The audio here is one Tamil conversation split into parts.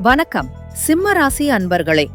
வணக்கம். சிம்ம ராசி அன்பர்களே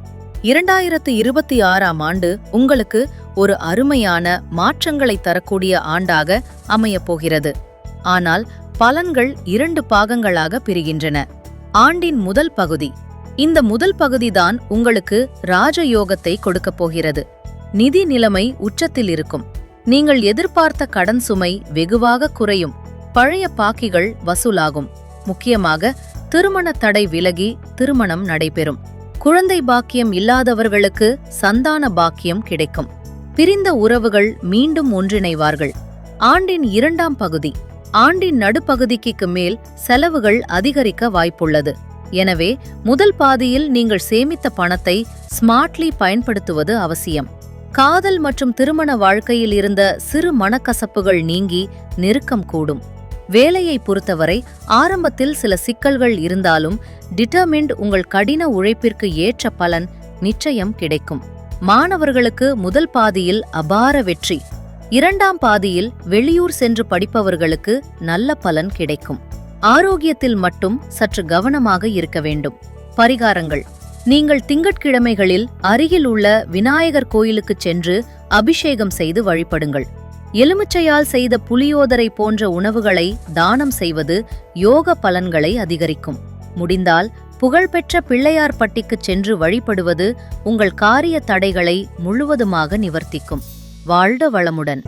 இரண்டாயிரத்து இருபத்தி ஆறாம் ஆண்டு உங்களுக்கு ஒரு அருமையான மாற்றங்களை தரக்கூடிய ஆண்டாக அமையப் போகிறது. ஆனால் பலன்கள் இரண்டு பாகங்களாக பிரிகின்றன. ஆண்டின் முதல் பகுதி இந்த முதல் பகுதிதான் உங்களுக்கு ராஜயோகத்தை கொடுக்கப் போகிறது. நிதி நிலைமை உச்சத்தில் இருக்கும். நீங்கள் எதிர்பார்த்த கடன் சுமை வெகுவாக குறையும். பழைய பாக்கிகள் வசூலாகும். முக்கியமாக திருமண தடை விலகி திருமணம் நடைபெறும். குழந்தை பாக்கியம் இல்லாதவர்களுக்கு சந்தான பாக்கியம் கிடைக்கும். பிரிந்த உறவுகள் மீண்டும் ஒன்றிணைவார்கள். ஆண்டின் இரண்டாம் பகுதி ஆண்டின் நடுப்பகுதிக்கு மேல் செலவுகள் அதிகரிக்க வாய்ப்புள்ளது. எனவே முதல் பாதியில் நீங்கள் சேமித்த பணத்தை ஸ்மார்ட்லி பயன்படுத்துவது அவசியம். காதல் மற்றும் திருமண வாழ்க்கையில் இருந்த சிறு மனக்கசப்புகள் நீங்கி நெருக்கம் கூடும். வேலையை பொறுத்தவரை ஆரம்பத்தில் சில சிக்கல்கள் இருந்தாலும் டிட்டர்மின்ட் உங்கள் கடின உழைப்பிற்கு ஏற்ற பலன் நிச்சயம் கிடைக்கும். மாணவர்களுக்கு முதல் பாதியில் அபார வெற்றி. இரண்டாம் பாதியில் வெளியூர் சென்று படிப்பவர்களுக்கு நல்ல பலன் கிடைக்கும். ஆரோக்கியத்தில் மட்டும் சற்று கவனமாக இருக்க வேண்டும். பரிகாரங்கள். நீங்கள் திங்கட்கிழமைகளில் அருகில் உள்ள விநாயகர் கோயிலுக்குச் சென்று அபிஷேகம் செய்து வழிபடுங்கள். எலுமிச்சையால் செய்த புளியோதரை போன்ற உணவுகளை தானம் செய்வது யோக பலன்களை அதிகரிக்கும். முடிந்தால் புகழ்பெற்ற பிள்ளையார் பட்டிக்கு சென்று வழிபடுவது உங்கள் காரிய தடைகளை முழுவதுமாக நிவர்த்திக்கும். வாழ்க வளமுடன்!